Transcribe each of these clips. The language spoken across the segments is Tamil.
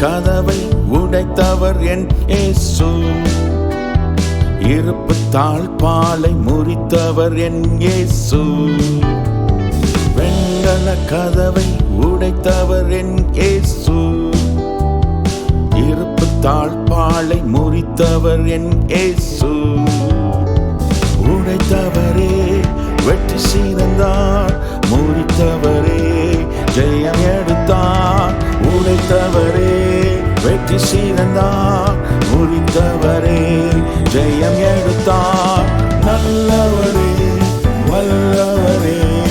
கதவை உடைத்தவர் என் இயேசு. இருப்பு தாழ்பாலை முறித்தவர் என் ஏசு வெண்கல கதவை உடைத்தவர் என் ஏசு இருப்பு தாழ்பாலை முறித்தவர் என் ஏசு உடைத்தவரே வெற்றி சீரந்தார் முறித்தவரே ஜெயம் எடுத்து சீரந்தார் ஜெயம் எடுத்தார். நல்லவரே வல்லவரே.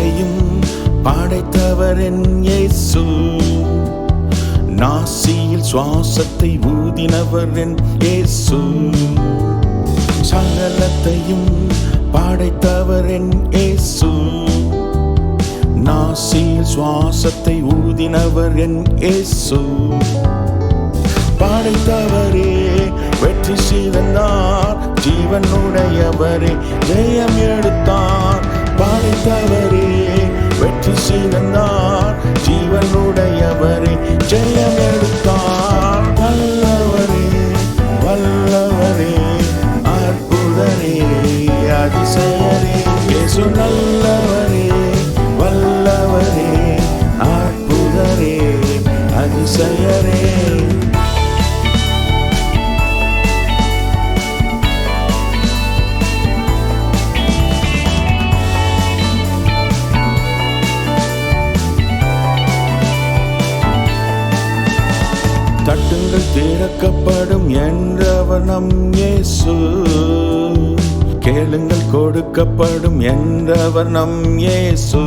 அனைத்தையும் படைத்தவர் என் இயேசு. நாசியில் சுவாசத்தை ஊதினவர் என் இயேசு. சகலத்தையும் படைத்தவர் என் இயேசு. நாசியில் சுவாசத்தை ஊதினவர் என் இயேசு. படைத்தவரே வெற்றி சிறந்தார் ஜீவனுடையவரே ஜெயம் எடுத்தார். படைத்தவரே சிறந்தார் ஜீவனுடையவரை ஜெயம் எடுத்தார் திறக்கப்படும் என்றவர் நம் இயேசு. கேளுங்கள் கொடுக்கப்படும் என்றவர் நம் இயேசு.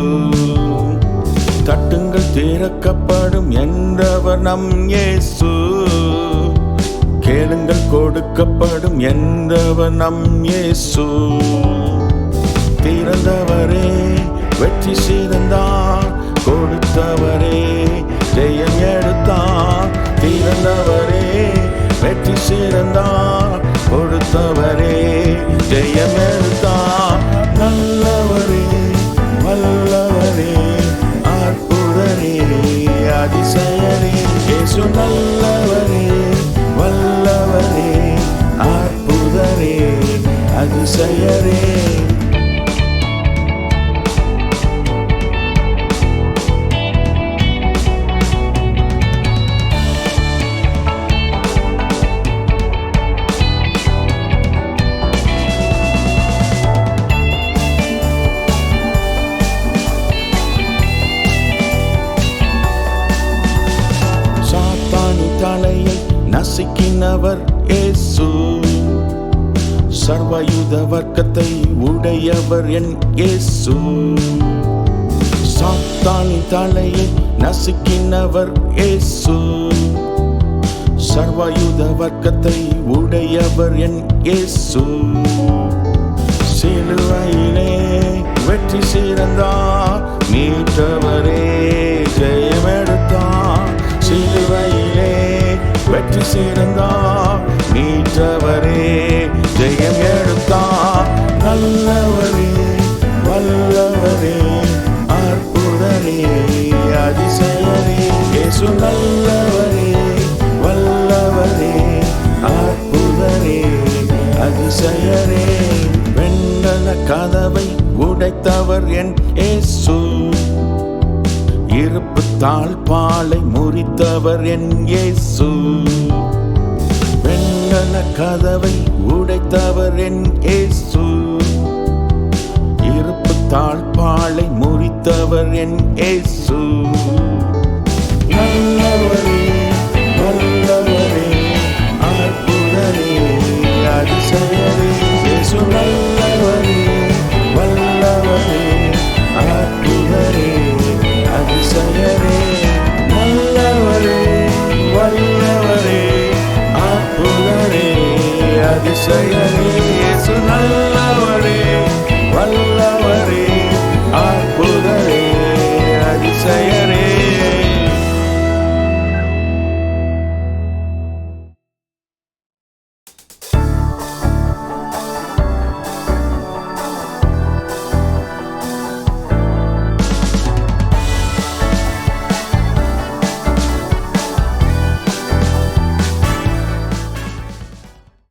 தட்டுங்கள் திறக்கப்படும் என்றவர் நம் இயேசு. கேளுங்கள் கொடுக்கப்படும் என்றவர் நம் இயேசு. திறந்தவரே வெற்றி சிறந்தார் கொடுத்தவரே ஜெயம் எடுத்தார் திறந்தவரே வெற்றி சிறந்தார் கொடுத்தவரே ஜெயம் நல்லவரே வல்லவரே அற்புதரே அதிசயரே. இயேசு நல்லவரே வல்லவரே அற்புதரே அதிசயரே. நசுக்கினவர் ஏசு சர்வயுத வர்க்கத்தை உடையவர் என் ஏசு சாத்தானி தலையை நசுக்கினவர் ஏசு சர்வயுத வர்க்கத்தை உடையவர் என் இயேசு. சிலுவையிலே வெற்றி சிறந்தார் மீட்டவரே ஜெயம் எடுத்தார் நல்லவரே வல்லவரே அற்புதரே அதிசயரே இயேசு நல்லவரே வல்லவரே அற்புதரே அதிசயரே வெண்கல கதவை உடைத்தவர் என் இருப்பு தாழ்பாலை முறித்தவர் என் இயேசு. வெண்கல கதவை உடைத்தவர் என் இயேசு. இருப்பு தாழ்பாலை முறித்தவர் என் இயேசு.